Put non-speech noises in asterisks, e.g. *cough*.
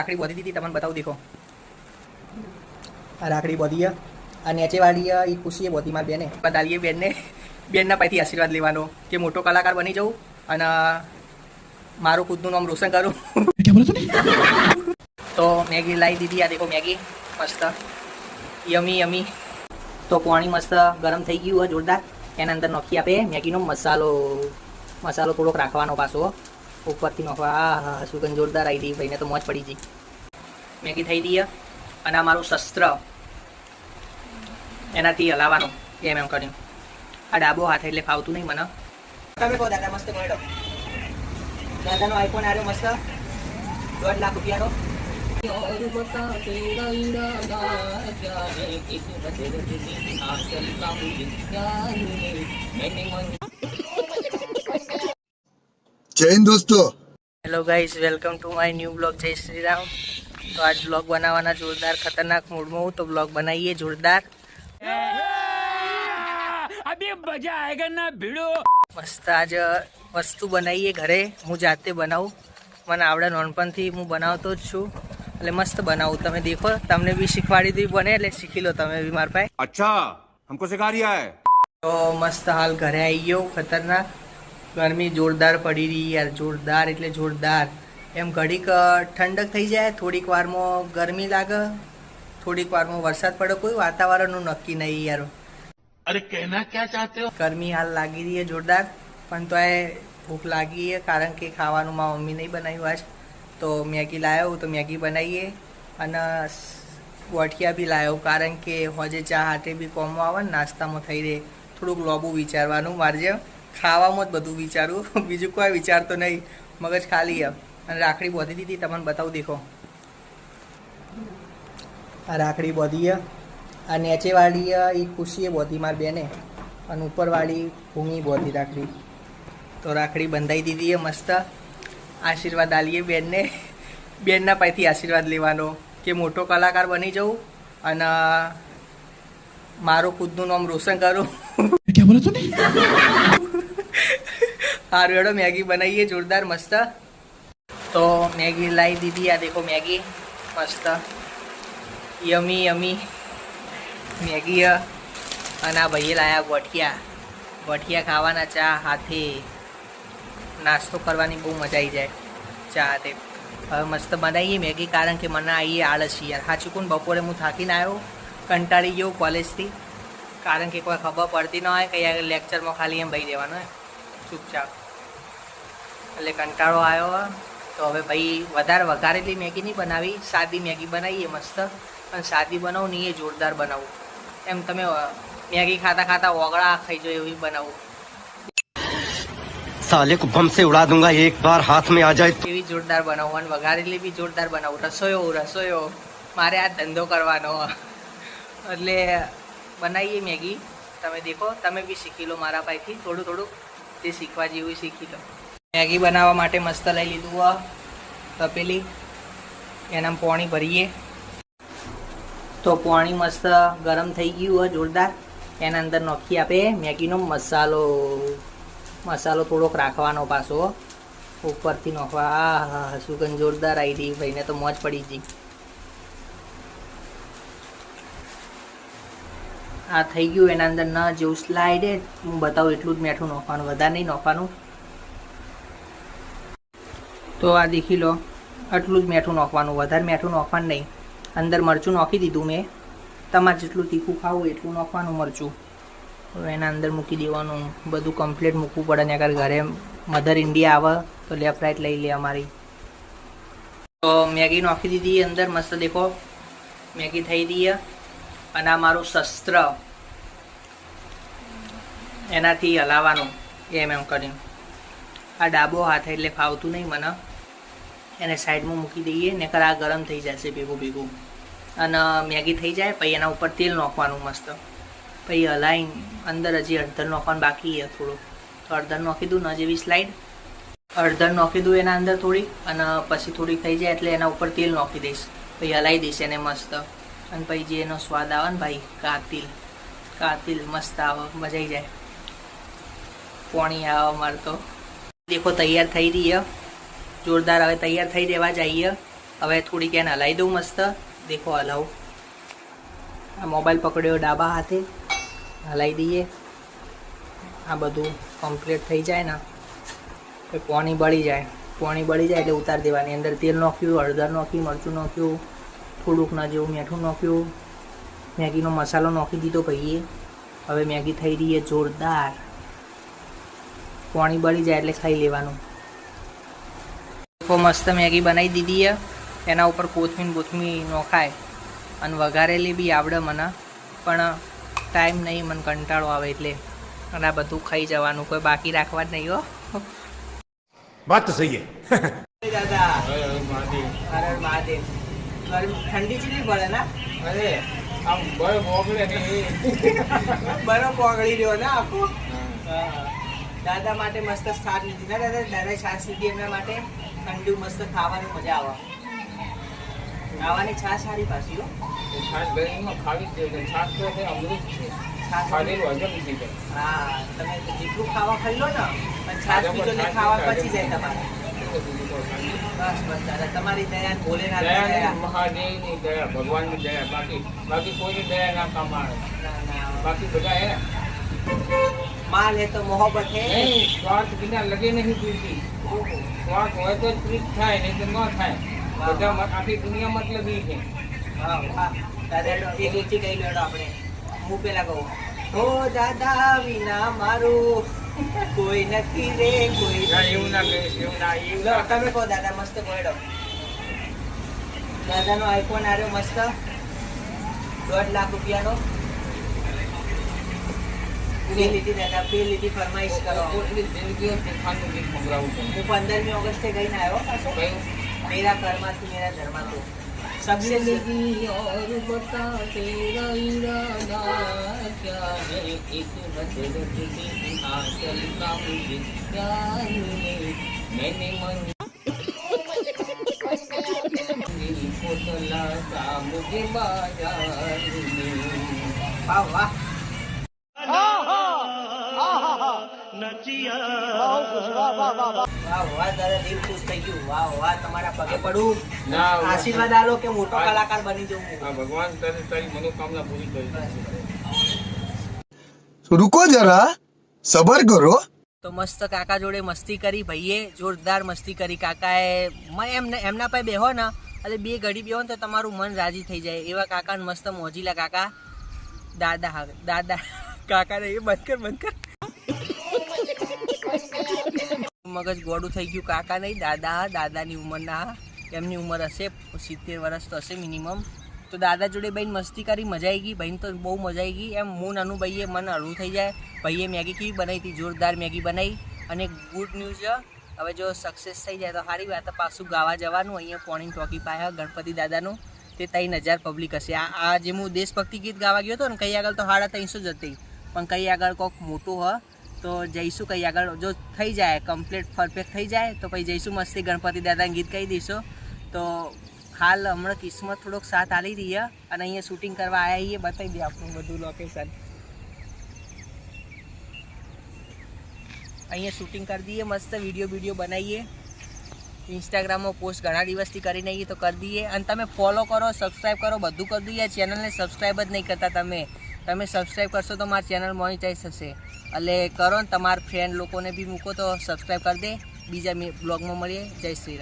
રાખડી બોધી દીધી તમને બતાવું દેખો. આ રાખડી બોધી. આ નેચેવાળી એ ખુશીએ બોધી મારી બેને. બતાવીએ બેનને બેનના પાસેથી આશીર્વાદ લેવાનો કે મોટો કલાકાર બની જાઉં અને મારું ખુદનું નામ રોશન કરું. તો મેગી લાવી દીધી આ દેખો મેગી મસ્ત. યમી યમી. તો પાણી મસ્ત ગરમ થઈ ગયું હોય જોરદાર. એના અંદર નોખી આપે મેગીનો મસાલો. મસાલો થોડોક રાખવાનો પાછો ઉપરથી નાખવા. આ સુગંધ જોરદાર આવી ગઈ ભાઈને, તો મોજ પડી ગઈ. મેગી થઈ ગઈ અને આ મારું શસ્ત્ર. એનાથી હલાવવાનું. એમ એમ કર્યું. આ ડાબો હાથ એટલે ફાવતું નહીં મને. તમે કહો, દાદા, મસ્ત મળ્યો દાદાનો આઈફોન આવ્યો મસ્ત. દોઢ લાખ રૂપિયાનો. જય દોસ્તો. Hello guys welcome to my new blog જય શ્રી રામ. તો આજ બ્લોગ બનાવવાના જોરદાર ખતરનાક મૂડમાં હું તો બ્લોગ બનાવીએ જોરદાર. અભી મજા આયેગા ના ભીડો. મસ્ત આજ વસ્તુ બનાવીએ ઘરે. હું જાતે બનાવું. મને આવડે નાનપણથી હું બનાવતો જ છું. એટલે મસ્ત બનાવું. તમે દેખો તમને બી શીખવાડી દીધી બને એટલે શીખી લો તમે બી માર પાસે. અચ્છા હમકો સિખા રહ્યા હે. તો મસ્ત હાલ ઘરે આવી ગયો ખતરનાક. ગરમી જોરદાર પડી રહી યાર જોરદાર એટલે જોરદાર. એમ ઘડીક ઠંડક થઈ જાય થોડીક વારમાં ગરમી લાગે થોડીક વારમાં વરસાદ પડે કોઈ વાતાવરણનું નક્કી નહીં યાર. અરે કહેના ક્યાં ચાહતે ગરમી હાલ લાગી રહી જોરદાર પણ તો એ ભૂખ લાગી છે કારણ કે ખાવાનું મારા મમ્મી નહીં બનાવ્યું આજ. તો મેગી લાવ્યો તો મેગી બનાવીએ અને ગોઠિયા બી લાવ્યો કારણ કે હોજે ચા હાથે બી કોમો આવે નાસ્તામાં થઈ રહે. થોડુંક લોબુ વિચારવાનું મારજે. ખાવામાં જ બધું વિચારું. *laughs* બીજું કોઈ વિચારતો નહીં. મગજ ખાલી એમ અને રાખડી બોધી દીધી. તમને બતાવું, દેખો. આ રાખડી બોધી આ નેચેવાળી એ ખુશીએ બોધી માર બેને. અને ઉપરવાળી ભૂમિ બોધી રાખડી. તો રાખડી બંધાઈ દીધી એ મસ્ત. આશીર્વાદ આલીએ બેનને. *laughs* બેનના પાસેથી આશીર્વાદ લેવાનો. કે મોટો કલાકાર બની જવું અને મારું ખુદનું નામ રોશન કરું. *laughs* હારું એડો મેગી બનાવીએ, જોરદાર, મસ્ત. તો મેગી લાવી દીધી, આ દેખો મેગી. મસ્ત. યમી યમી. મેગી અને આ ભાઈએ લાયા ગોઠિયા. ગોઠિયા ખાવાના ચા હાથે. નાસ્તો કરવાની બહુ મજા આવી જાય ચા હાથે. હવે મસ્ત બનાવીએ મેગી, કારણ કે મને આવીએ આળસી યાર. સાચું કોણ બપોરે હું થાકીને આવ્યો, કંટાળી ગયો કોલેજથી. કારણ કે કોઈ ખબર પડતી ન હોય કે યાર લેક્ચરમાં ખાલી એમ ભાઈ દેવાનું હોય. ચૂપચાપ. એટલે કંટાળો આવ્યો તો હવે ભાઈ વધારે વઘારેલી મેગી નહીં બનાવી સાદી મેગી બનાવીએ મસ્ત. પણ સાદી બનાવું નહીં એ જોરદાર બનાવું. એમ તમે મેગી ખાતા ખાતા ઓગળા ખાઈ જાય એવી બનાવું. સાલે કો બમ સે ઉડા દુંગા એક બાર હાથ મે આ જાય એવી જોરદાર બનાવું અને વઘારેલી બી જોરદાર બનાવું. રસોયો રસોયો મારે આ ધંધો કરવાનો. એટલે બનાવીએ મેગી. તમે દેખો તમે બી શીખી લો મારા પાસેથી. થોડું થોડું જે શીખવા જેવું શીખી લો. મેગી બનાવવા માટે મસ્ત લઈ લીધું આ તપેલી. એનામાં પાણી ભરીએ. તો પાણી મસ્ત ગરમ થઈ ગયું હોય જોરદાર. એના અંદર નાખી આપે મેગીનો મસાલો. મસાલો થોડોક રાખવાનો પાછો. ઉપરથી નાખવા. આ હા સુગંધ જોરદાર આવી હતી ભાઈને તો મોજ પડી ગઈ. આ થઈ ગયું. એના અંદર ન જેવું સ્લાઈડ હું બતાવું, એટલું જ મીઠું નાખવાનું. વધારે નહીં નાખવાનું. તો આ દેખી લો. આટલું જ મીઠું નાખવાનું. વધારે મીઠું નાખવાનું નહીં. અંદર મરચું નાખી દીધું મેં. તમારે જેટલું તીખું ખાવું એટલું નાખવાનું મરચું. હવે એના અંદર મૂકી દેવાનું. બધું કમ્પ્લીટ મૂકવું પડે. ને આગળ ઘરે મધર ઇન્ડિયા આવે તો લેફ્ટ રાઈટ લઈ લે અમારી. તો મેગી નાખી દીધી અંદર. મસ્ત દેખો. મેગી થઈ દઈએ. અને આ મારું શસ્ત્ર. એનાથી હલાવવાનું. એમ એમ કરીને. આ ડાબો હાથ એટલે ફાવતું નહીં મને. એને સાઈડમાં મૂકી દઈએ ને આ ગરમ થઈ જશે ભેગું ભેગું. અને મેગી થઈ જાય, પછી એના ઉપર તેલ નાખવાનું મસ્ત. પછી હલાઈને અંદર હજી અડધર નાખવાનું બાકી છે થોડું. તો અડધર નાખી દઉં, ન જેવી સ્લાઇડ અડધર નાખી દઉં એના અંદર થોડી, અને પછી થોડીક થઈ જાય એટલે એના ઉપર તેલ નાખી દઈશ. પછી હલાવી દઈશ એને મસ્ત. અને પછી જે એનો સ્વાદ આવે ને ભાઈ કાતિલ કાતિલ મસ્ત આવે, મજા આવી જાય. પાણી આવે મારે તો. દેખો, તૈયાર થઈ રહી છે. જોરદાર હવે તૈયાર થઈ દેવા જઈએ. હવે થોડીક એને હલાવી દઉં મસ્ત. દેખો હલાવ. આ મોબાઈલ પકડ્યો ડાબા હાથે. હલાવી દઈએ. આ બધું કમ્પ્લીટ થઈ જાય ને. એ પોણી બળી જાય. પોણી બળી જાય એટલે ઉતારી દેવાની. અંદર તેલ નાખ્યું, હળદર નાખ્યું, મરચું નાખ્યું, થોડુંક ના જેવું મીઠું નાખ્યું. મેગીનો મસાલો નાખી દીધો ભાઈએ. હવે મેગી થઈ રહી છે જોરદાર. પાણી બળી જાય એટલે ખાઈ લેવાનું. દેખો મસ્ત મેગી બનાવી દીધી છે. એના ઉપર કોથમીર બોથમી નોખાય અને વઘારેલી બી આવડે મને. પણ ટાઈમ નહીં મને કંટાળો આવે એટલે. અને આ બધું ખાઈ જવાનું. કોઈ બાકી રાખવા જ નહીં હો. વાત તો સહી ઠંડી ચીલી પડે ના? અરે આમ બરફ ઓગળે બરફ ઓગળી રહ્યો ને આખું? દાદા માટે મસ્ત છાશ લીધી. ના દાદા દાદા છાશ લીધી એમના માટે. ઠંડુ મસ્ત ખાવાની મજા આવે. ખાવાની છાશ સારી પાછી હો. છાશ ગરમીમાં ખાવી જ જોઈએ. છાશ તો છે અમૃત છે. ખાધેલું હજમ થઈ જાય. હા તમે જેટલું ખાવા ખાઈ લો ને પણ છાશ ખાવા પચી જાય તમારે. બસ બસ દાદા તમારી દયા ભોલેનાથ દયા મહાદેવની દયા ભગવાનની દયા. બાકી બાકી કોઈની દયા ના કામ આવે ના, ના. બાકી બધા હે? માલ હે તો મોહબ્બત હે. નહીં સ્વાર્થ વિના લગે નહીં પીતી હોય તો પ્રીત થાય નહીં તો ન થાય. બધા આખી દુનિયા મતલબી છે. હા વાહ. દાદા લીટી કહી લેડો આપણે. હું પેલા કહું. હો દાદા વિના મારું કોઈ નથી રે કોઈ એવું ના કહીશ એવું ના એવું તમે કહો દાદા મસ્ત બોયડો દાદાનો આઈફોન આવ્યો મસ્ત. દોઢ લાખ રૂપિયાનો. બે લીટી દાદા બે લીટી ફરમાઈશ કરો એટલી જિંદગીઓ તીખાનું ગીત સંભળાવું છું હું પંદરમી ઓગસ્ટે ગઈને આવ્યો પાછો કયું મેરા કર્માથી મેરા ધર્માથી સક્સેસ जिंदगी और बता तेरा इरादा क्या है एक नजर तुझे आंचल का मुझे प्यार है मैंने मन को तलाशा मुझे बाजार में વાહ રૂકો જરા સબર કરો. તો મસ્ત કાકા જોડે મસ્તી કરી ભાઈએ જોરદાર મસ્તી કરી. કાકાએ એમને એમના પાસે બેહો ને એટલે બે ઘડી બેહો ને તો તમારું મન રાજી થઈ જાય. એવા કાકાને મસ્ત મોજીલા કાકા. દાદા દાદા. કાકાને એ બંધ કર બંધ કર. મગજ ગોડું થઈ ગયું કાકા નહીં, દાદા, દાદાની ઉંમરના, એમની ઉંમર હશે, સિત્તેર વર્ષ તો હશે મિનિમમ તો દાદા જોડે બહેન મસ્તી કરી, મજા આવી ગઈ, બહેન તો બહુ મજા આવી ગઈ. એમ હું નાનું ભાઈએ મન હળવું થઈ જાય. ભાઈએ મેગી કેવી બનાવી હતી, જોરદાર મેગી બનાવી અને ગુડ ન્યૂઝ હવે જો સક્સેસ થઈ જાય તો સારી વાત, પાછું ગાવા જવાનું, અહીંયા પોણી ટોકી પાયા ગણપતિ દાદાનું. તે ત્રણ હજાર પબ્લિક હશે. આ આ જે હું દેશભક્તિ ગીત ગાવા ગયો હતો ને, કઈ આગળ તો સાડા ત્રણસો જ હતી. પણ કઈ આગળ કોઈક મોટું હ તો જઈશું કંઈ આગળ. જો થઈ જાય કમ્પ્લીટ પરફેક્ટ થઈ જાય, તો પછી જઈશું મસ્તી ગણપતિ દાદાને ગીત કહી દઈશું. તો હાલ હમણાં કિસ્મત થોડોક સાથ આલી રહી અને અહીંયા શૂટિંગ કરવા આવ્યા છીએ. બતાવી દઈએ આપણું બધું લોકેશન અહીંયા શૂટિંગ કરી દઈએ, મસ્ત વીડિયો વીડિયો બનાવીએ. ઇન્સ્ટાગ્રામમાં પોસ્ટ ઘણા દિવસથી કરી નહીં તો કરી દઈએ. અને તમે ફોલો કરો સબસ્ક્રાઈબ કરો, બધું કરી દઈએ. ચેનલને સબસ્ક્રાઈબ જ નહીં કરતા તમે. તમે સબસ્ક્રાઈબ કરશો તો મારી ચેનલ મોનિટાઈઝ થશે. એટલે કરો ને તમારા ફ્રેન્ડ લોકોને બી મૂકો તો સબસ્ક્રાઈબ કરી દે. બીજા બ્લોગમાં મળીએ. જય શ્રી રામ.